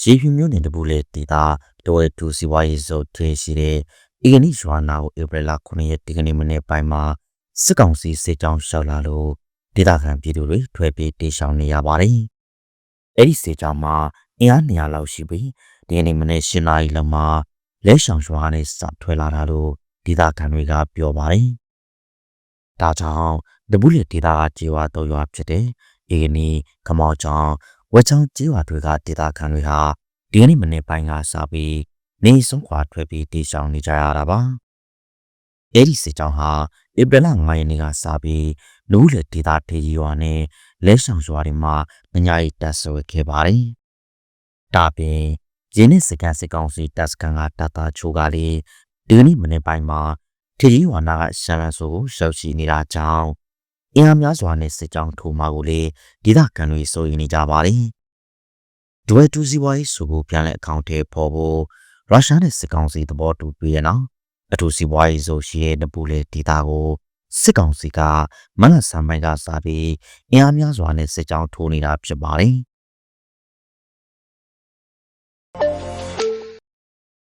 ရေဖြူမျိုးနယ်တပူလေဒေတာတော်ရတူစီဝါရေးစုပ်ထေရှိတဲ့ဧကနိရွာနာကိုဧပြီလ9ရက်ဒီကနေ့မနေ့ပိုင်းမှာစစ်ကောင်စီစစ်ကြောင်းရှောက်လာလို့ဒေသခံပြည်သူတွေထွက်ပြေးတေရှောင်နေရပါတယ်။အဲ့ဒီစစ်ကြောင်းမှာအင်အား200လောက်ရှိပြီးဒီကနေ့မနေ့7နာရီလောက်မှာလဲဆောင်ရွာနဲ့စထွက်လာတာလို့ဒေသခံတွေကပြောပါတယ်။ဒါကြောင့်တပူလေဒေတာကကြေဝါတော်ရွာဖြစ်တဲ့ဧကနိခမောက်ချောင်း ဝက်ချောင်းကျေးရွာတွေကဒေသခံတွေဟာဒီကနေ့မနေ့ပိုင်းကစပြီးနေဆုံးခွာထွက်ပြီးတေရှောင်နေကြရတာပါ။အဲဒီစစ်ကြောင်းဟာဧပြီလ9ရက်နေ့ကစပြီးနူးလေဒေသထေကြီးရွာနဲ့လဲဆောင်ရွာတွေမှာမညာရီတပ်ဆွဲခဲ့ပါတယ်။ဒါပြင်ရင်းနှစ်စကန်စစ်ကောင်စီတပ်စကန်ကတပ်သားချိုးကလေးဒီကနေ့မနေ့ပိုင်းမှာထေကြီးရွာနာကရှမ်းရန်ဆိုကိုရှောက်ရှိနေတာကြောင့် အင်အားများစွာနဲ့စစ်ကြောင်းထိုးမှာကိုလေဒေသခံတွေစိုးရိမ်နေကြပါတယ်။ဒွဲတူစီဝိုင်းဆိုကိုပြန်လဲအကောင့်ထဲပေါ်ဖို့ရုရှားနဲ့စစ်ကောင်စီသဘောတူပြီးရနော်အထူးစီဝိုင်းဆိုရှိရဲ့တပူလေဒေသကိုစစ်ကောင်စီကမနက်စံပိုင်းကစပြီးအင်အားများစွာနဲ့စစ်ကြောင်းထိုးနေတာဖြစ်ပါတယ်